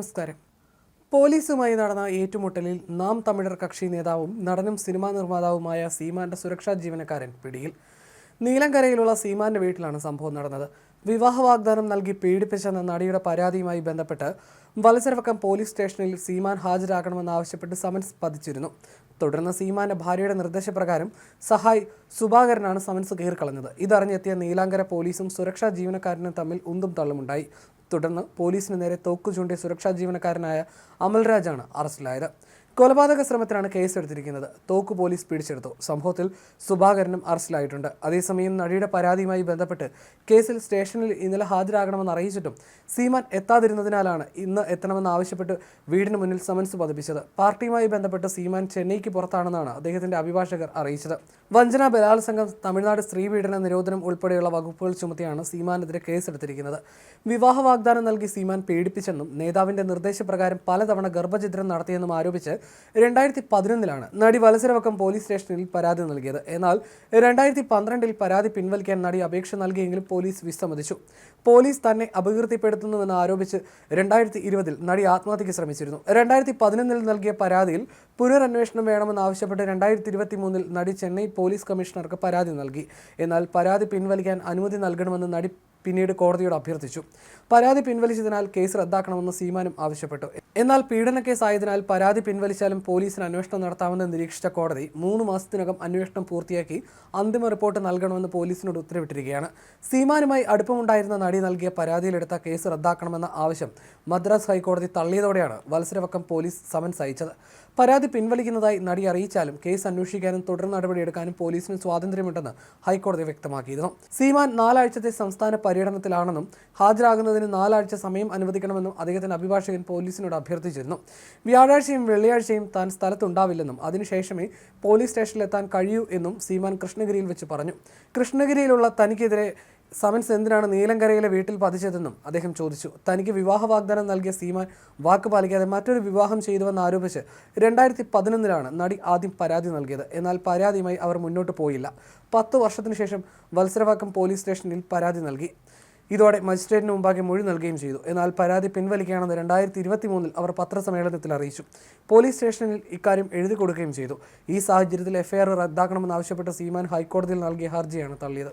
നമസ്കാരം. പോലീസുമായി നടന്ന ഏറ്റുമുട്ടലിൽ നാം തമിഴർ കക്ഷി നേതാവും നടനും സിനിമാ നിർമ്മാതാവുമായ സീമാന്റെ സുരക്ഷാ ജീവനക്കാരൻ പിടിയിൽ. നീലങ്കരയിലുള്ള സീമാന്റെ വീട്ടിലാണ് സംഭവം നടന്നത്. വിവാഹ വാഗ്ദാനം നൽകി പീഡിപ്പിച്ചെന്ന നടിയുടെ പരാതിയുമായി ബന്ധപ്പെട്ട് വലസരവക്കം പോലീസ് സ്റ്റേഷനിൽ സീമാൻ ഹാജരാക്കണമെന്നാവശ്യപ്പെട്ട് സമൻസ് പതിച്ചിരുന്നു. തുടർന്ന് സീമാന്റെ ഭാര്യയുടെ നിർദ്ദേശപ്രകാരം സഹായ് സുഭാകരനാണ് സമൻസ് കീറിക്കളഞ്ഞത്. ഇതറിഞ്ഞെത്തിയ നീലാങ്കര പോലീസും സുരക്ഷാ ജീവനക്കാരനും തമ്മിൽ ഉന്തും തള്ളുമുണ്ടായി. തുടർന്ന് പോലീസിന് നേരെ തോക്കു ചൂണ്ടിയ സുരക്ഷാ ജീവനക്കാരനായ അമൽരാജാണ് അറസ്റ്റിലായത്. കൊലപാതക ശ്രമത്തിനാണ് കേസെടുത്തിരിക്കുന്നത്. തോക്ക് പോലീസ് പിടിച്ചെടുത്തു. സംഭവത്തിൽ സുഭാകരനും അറസ്റ്റിലായിട്ടുണ്ട്. അതേസമയം നടിയുടെ പരാതിയുമായി ബന്ധപ്പെട്ട് കേസിൽ സ്റ്റേഷനിൽ ഇന്നലെ ഹാജരാകണമെന്ന് അറിയിച്ചിട്ടും സീമാൻ എത്താതിരുന്നതിനാലാണ് ഇന്ന് എത്തണമെന്ന് ആവശ്യപ്പെട്ട് വീടിന് മുന്നിൽ സമൻസ് പതിപ്പിച്ചത്. പാർട്ടിയുമായി ബന്ധപ്പെട്ട് സീമാൻ ചെന്നൈക്ക് പുറത്താണെന്നാണ് അദ്ദേഹത്തിന്റെ അഭിഭാഷകർ അറിയിച്ചത്. വഞ്ചന ബലാത്സംഗം തമിഴ്നാട് സ്ത്രീ പീഡന നിരോധനം ഉൾപ്പെടെയുള്ള വകുപ്പുകൾ ചുമത്തിയാണ് സീമാനെതിരെ കേസെടുത്തിരിക്കുന്നത്. വിവാഹ വാഗ്ദാനം നൽകി സീമാൻ പീഡിപ്പിച്ചെന്നും നേതാവിന്റെ നിർദ്ദേശപ്രകാരം പലതവണ ഗർഭചിത്രം നടത്തിയെന്നും ആരോപിച്ച് രണ്ടായിരത്തി പതിനൊന്നിലാണ് നടി വലസരവക്കം പോലീസ് സ്റ്റേഷനിൽ പരാതി നൽകിയത്. എന്നാൽ രണ്ടായിരത്തി പന്ത്രണ്ടിൽ പരാതി പിൻവലിക്കാൻ നടി അപേക്ഷ നൽകിയെങ്കിലും പോലീസ് വിസമ്മതിച്ചു. പോലീസ് തന്നെ അപകീർത്തിപ്പെടുത്തുന്നുവെന്ന് ആരോപിച്ച് രണ്ടായിരത്തി ഇരുപതിൽ നടി ആത്മഹത്യയ്ക്ക് ശ്രമിച്ചിരുന്നു. രണ്ടായിരത്തി പതിനൊന്നിൽ നൽകിയ പരാതിയിൽ പുനരന്വേഷണം വേണമെന്ന് ആവശ്യപ്പെട്ട് രണ്ടായിരത്തി ഇരുപത്തി മൂന്നിൽ നടി ചെന്നൈ പോലീസ് കമ്മീഷണർക്ക് പരാതി നൽകി. എന്നാൽ പരാതി പിൻവലിക്കാൻ അനുമതി നൽകണമെന്ന് നടി പിന്നീട് കോടതിയോട് അഭ്യർത്ഥിച്ചു. പരാതി പിൻവലിച്ചതിനാൽ കേസ് റദ്ദാക്കണമെന്ന് സീമാനും ആവശ്യപ്പെട്ടു. എന്നാൽ പീഡന കേസായതിനാൽ പരാതി പിൻവലിച്ചാലും പോലീസിന് അന്വേഷണം നടത്താമെന്ന് നിരീക്ഷിച്ച കോടതി മൂന്ന് മാസത്തിനകം അന്വേഷണം പൂർത്തിയാക്കി അന്തിമ റിപ്പോർട്ട് നൽകണമെന്ന് പോലീസിനോട് ഉത്തരവിട്ടിരിക്കുകയാണ്. സീമാനുമായി അടുപ്പമുണ്ടായിരുന്ന നടി നൽകിയ പരാതിയിലെടുത്ത കേസ് റദ്ദാക്കണമെന്ന ആവശ്യം മദ്രാസ് ഹൈക്കോടതി തള്ളിയതോടെയാണ് വത്സരവക്കം പോലീസ് സമൻസ് അയച്ചത്. പരാതി പിൻവലിക്കുന്നതായി നടി അറിയിച്ചാലും കേസ് അന്വേഷിക്കാനും തുടർ നടപടിയെടുക്കാനും പോലീസിന് സ്വാതന്ത്ര്യമുണ്ടെന്ന് ഹൈക്കോടതി വ്യക്തമാക്കിയിരുന്നു. സീമാൻ നാലാഴ്ചത്തെ സംസ്ഥാന പര്യടനത്തിലാണെന്നും ഹാജരാകുന്നതിന് നാലാഴ്ച സമയം അനുവദിക്കണമെന്നും അദ്ദേഹത്തിന്റെ അഭിഭാഷകൻ പോലീസിനോട് അഭ്യർത്ഥിച്ചിരുന്നു. വ്യാഴാഴ്ചയും വെള്ളിയാഴ്ചയും താൻ സ്ഥലത്തുണ്ടാവില്ലെന്നും അതിനുശേഷമേ പോലീസ് സ്റ്റേഷനിലെത്താൻ കഴിയൂ എന്നും സീമാൻ കൃഷ്ണഗിരിയിൽ വെച്ച് പറഞ്ഞു. കൃഷ്ണഗിരിയിലുള്ള തനിക്കെതിരെ സമൻസ് എന്തിനാണ് നീലങ്കരയിലെ വീട്ടിൽ പതിച്ചതെന്നും അദ്ദേഹം ചോദിച്ചു. തനിക്ക് വിവാഹ വാഗ്ദാനം നൽകിയ സീമാൻ വാക്ക് പാലിക്കാതെ മറ്റൊരു വിവാഹം ചെയ്തുവെന്ന് ആരോപിച്ച് രണ്ടായിരത്തി പതിനൊന്നിലാണ് നടി ആദ്യം പരാതി നൽകിയത്. എന്നാൽ പരാതിയുമായി അവർ മുന്നോട്ട് പോയില്ല. പത്ത് വർഷത്തിനു ശേഷം വത്സരവാക്കം പോലീസ് സ്റ്റേഷനിൽ പരാതി നൽകി. ഇതോടെ മജിസ്ട്രേറ്റിന് മുമ്പാകെ മൊഴി നൽകുകയും ചെയ്തു. എന്നാൽ പരാതി പിൻവലിക്കുകയാണെന്ന് രണ്ടായിരത്തി ഇരുപത്തി മൂന്നിൽ അവർ പത്രസമ്മേളനത്തിൽ അറിയിച്ചു. പോലീസ് സ്റ്റേഷനിൽ ഇക്കാര്യം എഴുതി കൊടുക്കുകയും ചെയ്തു. ഈ സാഹചര്യത്തിൽ എഫ്ഐആർ റദ്ദാക്കണമെന്നാവശ്യപ്പെട്ട് സീമാൻ ഹൈക്കോടതിയിൽ നൽകിയ ഹർജിയാണ് തള്ളിയത്.